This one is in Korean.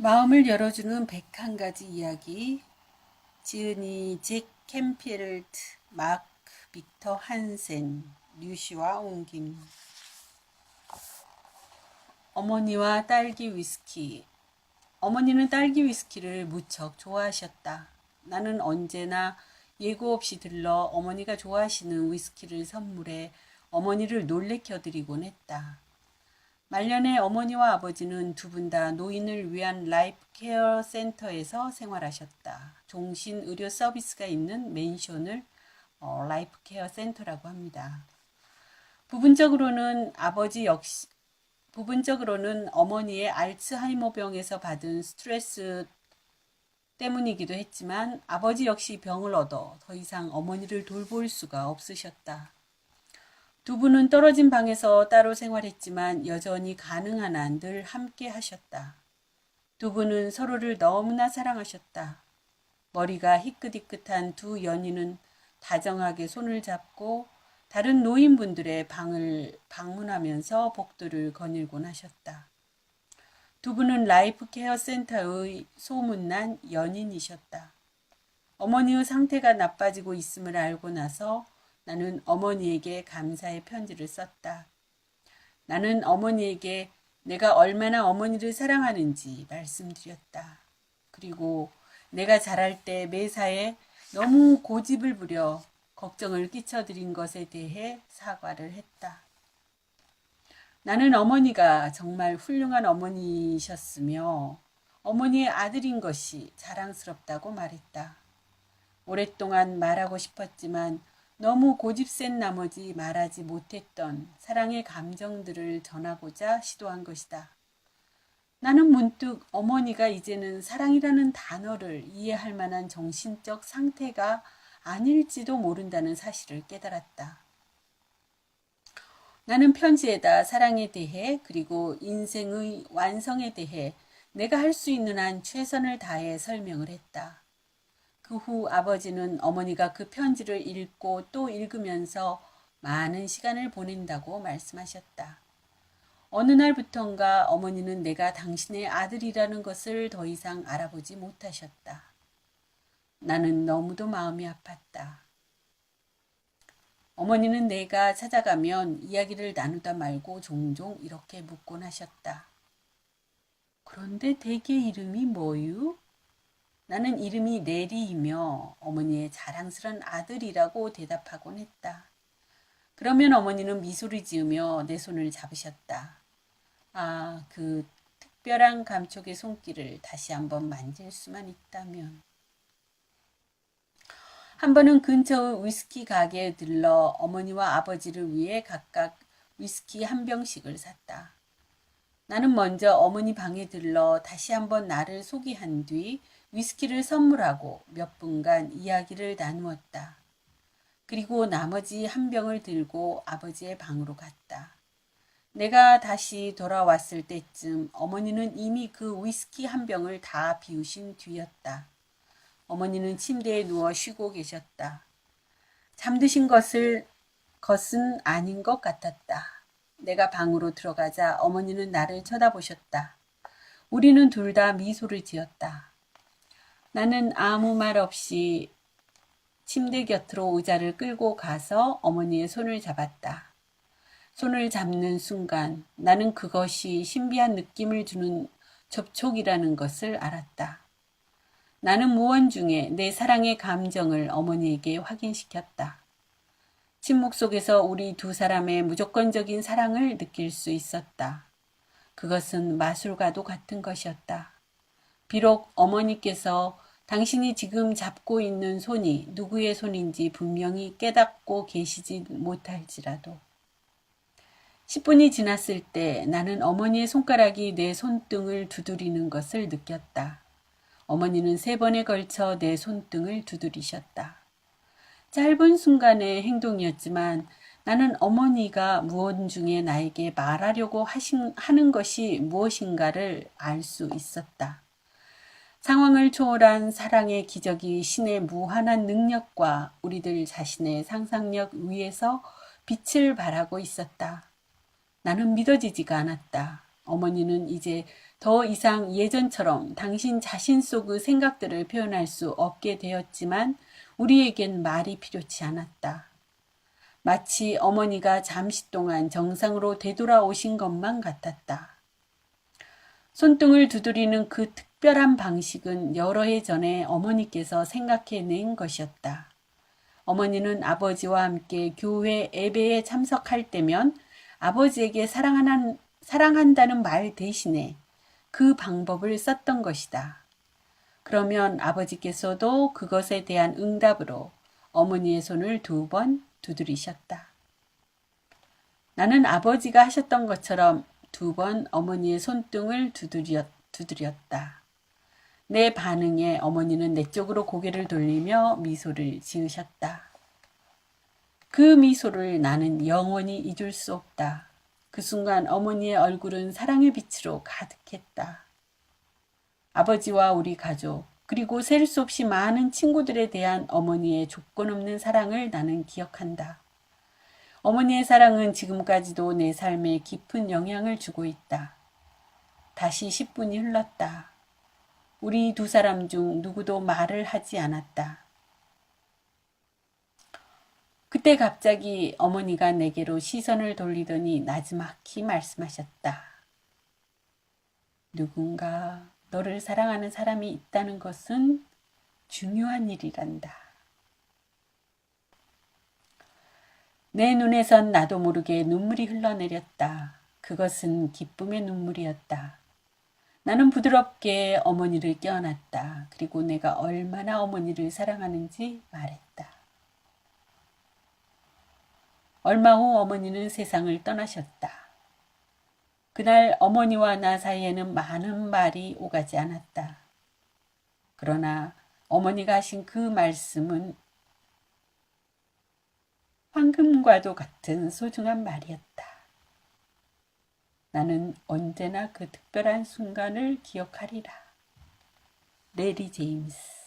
마음을 열어주는 101가지 이야기 지은이 잭 캠필드 마크 빅터 한센 류시와 옹김 어머니와 딸기 위스키 어머니는 딸기 위스키를 무척 좋아하셨다. 나는 언제나 예고 없이 들러 어머니가 좋아하시는 위스키를 선물해 어머니를 놀래켜드리곤 했다. 말년에 어머니와 아버지는 두 분 다 노인을 위한 라이프 케어 센터에서 생활하셨다. 종신 의료 서비스가 있는 맨션을 어, 라이프 케어 센터라고 합니다. 부분적으로는 아버지 역시 부분적으로는 어머니의 알츠하이머병에서 받은 스트레스 때문이기도 했지만 아버지 역시 병을 얻어 더 이상 어머니를 돌볼 수가 없으셨다. 두 분은 떨어진 방에서 따로 생활했지만 여전히 가능한 한 늘 함께 하셨다. 두 분은 서로를 너무나 사랑하셨다. 머리가 희끗희끗한 두 연인은 다정하게 손을 잡고 다른 노인분들의 방을 방문하면서 복도를 거닐곤 하셨다. 두 분은 라이프 케어 센터의 소문난 연인이셨다. 어머니의 상태가 나빠지고 있음을 알고 나서 나는 어머니에게 감사의 편지를 썼다. 나는 어머니에게 내가 얼마나 어머니를 사랑하는지 말씀드렸다. 그리고 내가 자랄 때 매사에 너무 고집을 부려 걱정을 끼쳐드린 것에 대해 사과를 했다. 나는 어머니가 정말 훌륭한 어머니셨으며 어머니의 아들인 것이 자랑스럽다고 말했다. 오랫동안 말하고 싶었지만 너무 고집센 나머지 말하지 못했던 사랑의 감정들을 전하고자 시도한 것이다. 나는 문득 어머니가 이제는 사랑이라는 단어를 이해할 만한 정신적 상태가 아닐지도 모른다는 사실을 깨달았다. 나는 편지에다 사랑에 대해 그리고 인생의 완성에 대해 내가 할 수 있는 한 최선을 다해 설명을 했다. 그 후 아버지는 어머니가 그 편지를 읽고 또 읽으면서 많은 시간을 보낸다고 말씀하셨다. 어느 날부턴가 어머니는 내가 당신의 아들이라는 것을 더 이상 알아보지 못하셨다. 나는 너무도 마음이 아팠다. 어머니는 내가 찾아가면 이야기를 나누다 말고 종종 이렇게 묻곤 하셨다. 그런데 대개 이름이 뭐유? 나는 이름이 네리이며 어머니의 자랑스런 아들이라고 대답하곤 했다. 그러면 어머니는 미소를 지으며 내 손을 잡으셨다. 아, 그 특별한 감촉의 손길을 다시 한번 만질 수만 있다면. 한 번은 근처의 위스키 가게에 들러 어머니와 아버지를 위해 각각 위스키 한 병씩을 샀다. 나는 먼저 어머니 방에 들러 다시 한번 나를 소개한 뒤 위스키를 선물하고 몇 분간 이야기를 나누었다. 그리고 나머지 한 병을 들고 아버지의 방으로 갔다. 내가 다시 돌아왔을 때쯤 어머니는 이미 그 위스키 한 병을 다 비우신 뒤였다. 어머니는 침대에 누워 쉬고 계셨다. 잠드신 것을 것은 아닌 것 같았다. 내가 방으로 들어가자 어머니는 나를 쳐다보셨다. 우리는 둘 다 미소를 지었다. 나는 아무 말 없이 침대 곁으로 의자를 끌고 가서 어머니의 손을 잡았다. 손을 잡는 순간 나는 그것이 신비한 느낌을 주는 접촉이라는 것을 알았다. 나는 무언 중에 내 사랑의 감정을 어머니에게 확인시켰다. 침묵 속에서 우리 두 사람의 무조건적인 사랑을 느낄 수 있었다. 그것은 마술과도 같은 것이었다. 비록 어머니께서 당신이 지금 잡고 있는 손이 누구의 손인지 분명히 깨닫고 계시지 못할지라도 10분이 지났을 때 나는 어머니의 손가락이 내 손등을 두드리는 것을 느꼈다. 어머니는 세 번에 걸쳐 내 손등을 두드리셨다. 짧은 순간의 행동이었지만 나는 어머니가 무언 중에 나에게 말하려고 하신, 하는 것이 무엇인가를 알 수 있었다. 상황을 초월한 사랑의 기적이 신의 무한한 능력과 우리들 자신의 상상력 위에서 빛을 발하고 있었다. 나는 믿어지지가 않았다. 어머니는 이제 더 이상 예전처럼 당신 자신 속의 생각들을 표현할 수 없게 되었지만 우리에겐 말이 필요치 않았다. 마치 어머니가 잠시 동안 정상으로 되돌아오신 것만 같았다. 손등을 두드리는 그 특 별한 방식은 여러 해 전에 어머니께서 생각해낸 것이었다. 어머니는 아버지와 함께 교회 예배에 참석할 때면 아버지에게 사랑하는, 사랑한다는 말 대신에 그 방법을 썼던 것이다. 그러면 아버지께서도 그것에 대한 응답으로 어머니의 손을 두 번 두드리셨다. 나는 아버지가 하셨던 것처럼 두 번 어머니의 손등을 두드렸, 두드렸다. 내 반응에 어머니는 내 쪽으로 고개를 돌리며 미소를 지으셨다. 그 미소를 나는 영원히 잊을 수 없다. 그 순간 어머니의 얼굴은 사랑의 빛으로 가득했다. 아버지와 우리 가족, 그리고 셀 수 없이 많은 친구들에 대한 어머니의 조건 없는 사랑을 나는 기억한다. 어머니의 사랑은 지금까지도 내 삶에 깊은 영향을 주고 있다. 다시 10분이 흘렀다. 우리 두 사람 중 누구도 말을 하지 않았다. 그때 갑자기 어머니가 내게로 시선을 돌리더니 나지막히 말씀하셨다. 누군가 너를 사랑하는 사람이 있다는 것은 중요한 일이란다. 내 눈에선 나도 모르게 눈물이 흘러내렸다. 그것은 기쁨의 눈물이었다. 나는 부드럽게 어머니를 껴안았다. 그리고 내가 얼마나 어머니를 사랑하는지 말했다. 얼마 후 어머니는 세상을 떠나셨다. 그날 어머니와 나 사이에는 많은 말이 오가지 않았다. 그러나 어머니가 하신 그 말씀은 황금과도 같은 소중한 말이었다. 나는 언제나 그 특별한 순간을 기억하리라. 레리 제임스